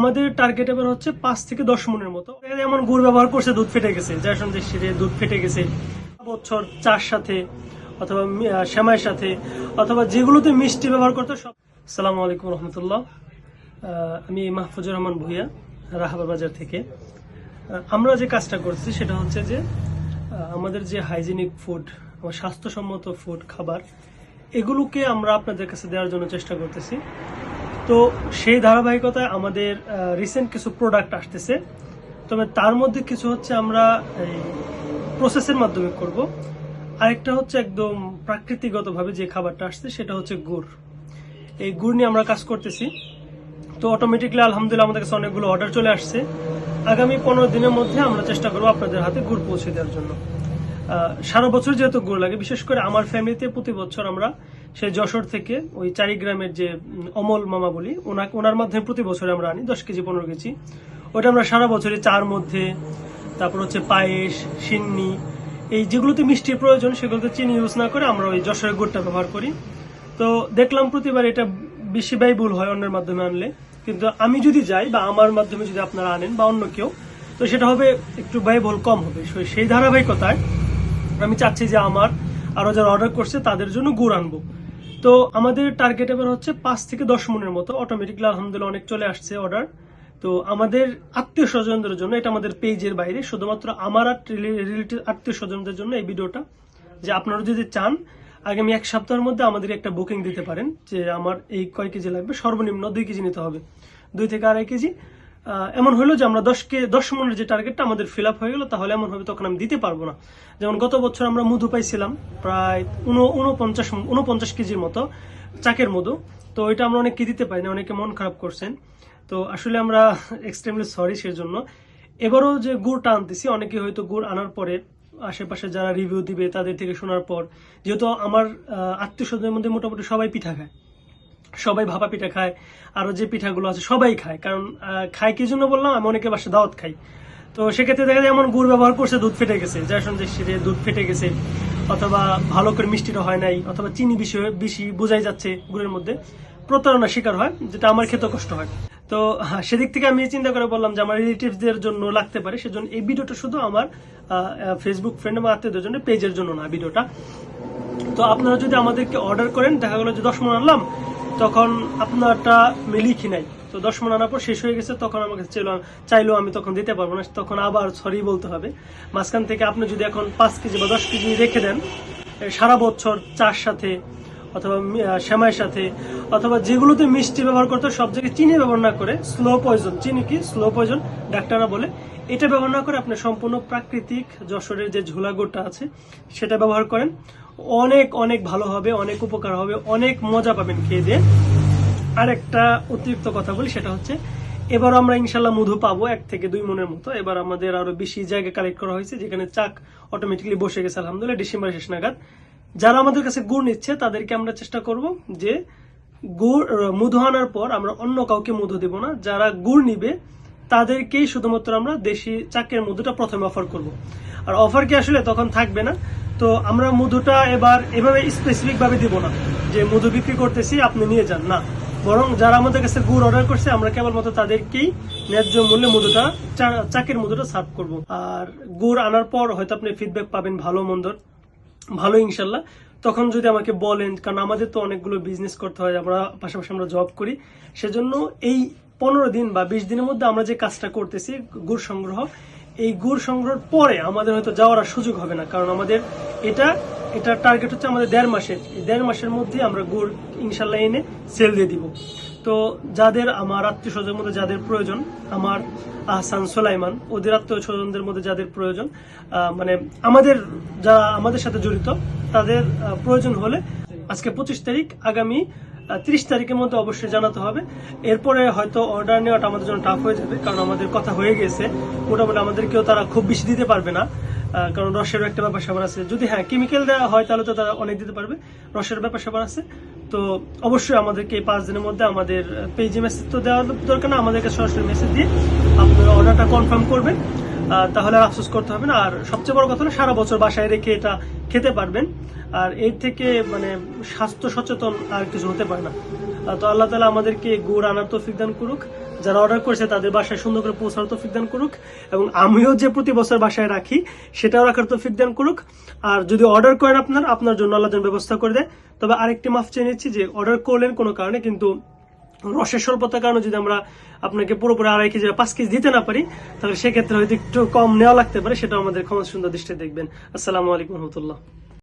আমাদের টার্গেট এবার হচ্ছে পাঁচ থেকে দশ মনের মতো। এমন গুড় ব্যবহার করছে, দুধ ফেটে গেছে। যার সন্দেশ দুধ ফেটে গেছে, বছর চার সাথে অথবা সেমাইয়ের সাথে অথবা যেগুলোতে মিষ্টি ব্যবহার করতো সব সালাম আলাইকুম রহমতুল্লাহ। আমি মাহফুজুর রহমান ভুইয়া রাহাবা বাজার থেকে। আমরা যে কাজটা করছি সেটা হচ্ছে যে আমাদের যে হাইজিনিক ফুড স্বাস্থ্যসম্মত ফুড খাবার, এগুলোকে আমরা আপনাদের কাছে দেওয়ার জন্য চেষ্টা করতেছি। তো সেই ধারাবাহিকতায় আমাদের রিসেন্ট কিছু প্রোডাক্ট আসতেছে। তবে তার মধ্যে কিছু হচ্ছে আমরা প্রসেসের মাধ্যমে করব। আরেকটা হচ্ছে একদম প্রাকৃতিকগতভাবে যে খাবারটা আসছে, সেটা হচ্ছে গুড়। এই গুড় নিয়ে আমরা কাজ করতেছি। তো অটোমেটিকলি আলহামদুলিল্লাহ আমাদের কাছে অনেকগুলো অর্ডার চলে আসছে। আগামী পনেরো দিনের মধ্যে আমরা চেষ্টা করব আপনাদের হাতে গুড় পৌঁছে দেওয়ার জন্য। সারা বছর যেহেতু গুড় লাগে, বিশেষ করে আমার ফ্যামিলিতে প্রতি বছর আমরা সেই যশোর থেকে ওই চারিগ্রামের যে অমল মামা বলি ওনাকে ওনার মাধ্যমে প্রতি বছর আমরা আনি, দশ কেজি পনেরো কেজি। ওটা আমরা সারা বছরে চার মধ্যে, তারপর হচ্ছে পায়েস, সিন্নি, এই যেগুলোতে মিষ্টির প্রয়োজন সেগুলোতে চিনি ইউজ না করে আমরা ওই যশোরের গুড়টা ব্যবহার করি। তো দেখলাম প্রতিবার এটা বেশি ব্যয়বহুল হয় অন্যের মাধ্যমে আনলে। কিন্তু আমি যদি যাই বা আমার মাধ্যমে যদি আপনারা আনেন বা অন্য কেউ, তো সেটা হবে একটু ব্যয়বহুল কম হবে। সেই ধারাবাহিকতায় আমি চাচ্ছি যে আমার আরও যারা অর্ডার করছে তাদের জন্য গুড় আনব। তো আমাদের টার্গেট এবার হচ্ছে পাঁচ থেকে দশ মনের মতো অটোমেটিকলি আলহামদুলিল্লাহ অনেক চলে আসছে অর্ডার তো আমাদের আত্মীয় স্বজনদের জন্য, এটা আমাদের পেজের বাইরে, শুধুমাত্র আমার রিলেটিভ আত্মীয় স্বজনদের জন্য এই ভিডিওটা। যে আপনারা যদি চান, আগামী এক সপ্তাহের মধ্যে আমাদের একটা বুকিং দিতে পারেন, যে আমার এই কয় কেজি লাগবে? সর্বনিম্ন দুই কেজি নিতে হবে। দুই থেকে আড়াই কেজি। এমন হলো যে আমরা দশ কে, দশ মনের যে টার্গেটটা আমাদের ফিল আপ হয়ে গেলো, তাহলে এমন হবে তখন আমি দিতে পারব না। যেমন গত বছর আমরা মধু পাইছিলাম, প্রায় উনো- উনপঞ্চাশ উনপঞ্চাশ কেজির মতো চাকের মধু। তো এটা আমরা অনেককে দিতে পারি না, অনেকে মন খারাপ করছেন। তো আসলে আমরা এক্সট্রিমলি সরি সেজন্য। এবারও যে গুড়টা আনতেছি, অনেকে হয়তো গুড় আনার পরে আশেপাশে যারা রিভিউ দিবে, তাদের থেকে শোনার পর, যেহেতু আমার আত্মীয় স্বজনের মধ্যে মোটামুটি সবাই পিঠা খায়। সবাই ভাপা পিঠা খায় আরও যে পিঠাগুলো আছে সবাই খায়। কারণ খায় কি জন্য বললাম? আমি অনেকে বাসা দাওয়াত খাই। তো সেক্ষেত্রে দেখা যায় এমন গুড় ব্যবহার করছে দুধ ফেটে গেছে। যার সন্দেশ সেরে দুধ ফেটে গেছে অথবা ভালো করে মিষ্টিটা হয় নাই অথবা চিনি বেশি হয়ে- বেশি বোঝাই যাচ্ছে গুড়ের মধ্যে প্রতারণার শিকার হয় যেটা আমার খেতে কষ্ট হয়। তো হ্যাঁ, সেদিক থেকে আমি চিন্তা করে বললাম যে আমার রিলেটিভসদের জন্য লাগতে পারে সেজন্য এই ভিডিওটা শুধু আমার ফেসবুক ফ্রেন্ড বা আত্মীয়দের জন্য পেজের জন্য না ভিডিওটা। তো আপনারা যদি আমাদেরকে অর্ডার করেন দেখা গেলো যে দশ মন আনলাম তখন আপনারটা আমি লিখি নাই। তো দশ মন আনার পর শেষ হয়ে গেছে, তখন আমাকে চাইলো চাইলেও আমি তখন দিতে পারব না, তখন আবার সরি বলতে হবে। মাঝখান থেকে আপনি যদি এখন পাঁচ কেজি বা দশ কেজি রেখে দেন সারা বছর চার সাথে অথবা সেমাইয়ের সাথে, অথবা যেগুলোতে মিষ্টি ব্যবহার করতে সব জায়গায় চিনি ব্যবহার না করে স্লো পয়জন চিনি কি? স্লো পয়জন ডাক্তাররা বলে। এটা ব্যবহার না করে আপনি সম্পূর্ণ প্রাকৃতিক যশোরের যে ঝোলা গুড়টা আছে, সেটা ব্যবহার করেন। অনেক অনেক ভালো হবে, অনেক উপকার হবে, অনেক মজা পাবেন খেয়ে দিয়ে। আরেকটা অতিরিক্ত কথা বলি, সেটা হচ্ছে এবার আমরা ইনশাল্লাহ মধু পাবো এক থেকে দুই মনের মতো। এবার আমাদের আরও বেশি জায়গা কালেক্ট করা হয়েছে, যেখানে চাক অটোমেটিকলি বসে গেছে, আলহামদুলিল্লাহ ডিসেম্বর শেষ নাগাদ। যারা আমাদের কাছে গুড় নিচ্ছে, তাদেরকে আমরা চেষ্টা করব যে গুড় মধু আনার পর আমরা অন্য কাউকে মধু দেব না। যারা গুড় নিবে, তাদেরকেই শুধুমাত্র আমরা দেশি চাকের মধুটা প্রথমে অফার করব। আর অফার কি আসলে তখন থাকবে না। তো আমরা মধুটা এবার এভাবে স্পেসিফিক ভাবে দিব না যে মধু বিক্রি করতেছি, আপনি নিয়ে যান। না। বরং যারা আমাদের কাছে গুড় অর্ডার করছে, আমরা কেবলমাত্র তাদেরকেই ন্যায্য মূল্যে মধুটা চাকের মধুটা সার্ভ করব। আর গুড় আনার পর হয়তো আপনি ফিডব্যাক পাবেন ভালো মন্দর ভালো ইনশাল্লাহ। তখন যদি আমাকে বলেন, কারণ আমাদের তো অনেকগুলো বিজনেস করতে হয়, আমরা পাশাপাশি আমরা জব করি, সেজন্য এই পনেরো দিন বা বিশ দিনের মধ্যে আমরা যে কাজটা করতেছি, গুড় সংগ্রহ, এই গুড় সংগ্রহের পরে আমাদের হয়তো যাওয়ার সুযোগ হবে না, কারণ আমাদের এটা এটা টার্গেট হচ্ছে আমাদের দেড় মাসের। এই দেড় মাসের মধ্যে আমরা গুড় ইনশাল্লাহ এনে সেল দিয়ে দিব। তো যাদের আমার আত্মীয় স্বজনের মধ্যে যাদের প্রয়োজন, আমার আহসান সোলাইমান, ওদের আত্মীয় স্বজনদের মধ্যে যাদের প্রয়োজন মানে আমাদের যারা আমাদের সাথে জড়িত, তাদের প্রয়োজন হলে আজকে পঁচিশ তারিখ, আগামী তিরিশ তারিখের মধ্যে অবশ্যই জানাতে হবে। এরপরে হয়তো অর্ডার নেওয়াটা আমাদের জন্য টাফ হয়ে যাবে, কারণ আমাদের কথা হয়ে গেছে। মোটামুটি আমাদেরকেও তারা খুব বেশি দিতে পারবে না। কারণ রসের একটা ব্যাপার স্যাপার আছে। যদি হ্যাঁ কেমিক্যাল দেওয়া হয়, তাহলে তো তারা অনেক দিতে পারবে। রসের ব্যাপার স্যাপার আছে। তো অবশ্যই আমাদেরকে এই পাঁচ দিনের মধ্যে আমাদের পেজে মেসেজ তো দেওয়ার দরকার না। আমাদেরকে সরাসরি মেসেজ দিয়ে আপনারা অর্ডারটা কনফার্ম করবেন। তাহলে আর আফসোস করতে হবে না। আর সবচেয়ে বড় কথা হলো, সারা বছর বাসায় রেখে এটা খেতে পারবেন। আর এর থেকে মানে স্বাস্থ্য সচেতন আর কিছু হতে পারে না। তো আল্লাহ তালা আমাদেরকে গুড় আনার তৌফিক দান করুক। যারা অর্ডার করেছে তাদের বাসায় সুন্দর করে পৌঁছার তৌফিক দান করুক এবং আমিও যে প্রতি বছর বাসায় রাখি, সেটাও রাখার তৌফিক দান করুক। আর যদি অর্ডার করেন আপনার আপনার জন্য যেন ব্যবস্থা করে দেয়। তবে আরেকটি মাফ চেয়ে নিচ্ছি যে অর্ডার করলেন কোনো কারণে, কিন্তু রসের স্বল্পতার কারণে যদি আমরা আপনাকে পুরোপুরি আড়াই কেজি পাঁচ কেজি দিতে না পারি, তাহলে সেক্ষেত্রে হয়তো একটু কম নেওয়া লাগতে পারে সেটা আমাদের ক্ষমা সুন্দর দৃষ্টি দেখবেন। আসসালামু আলাইকুম রহমতুল্লাহ।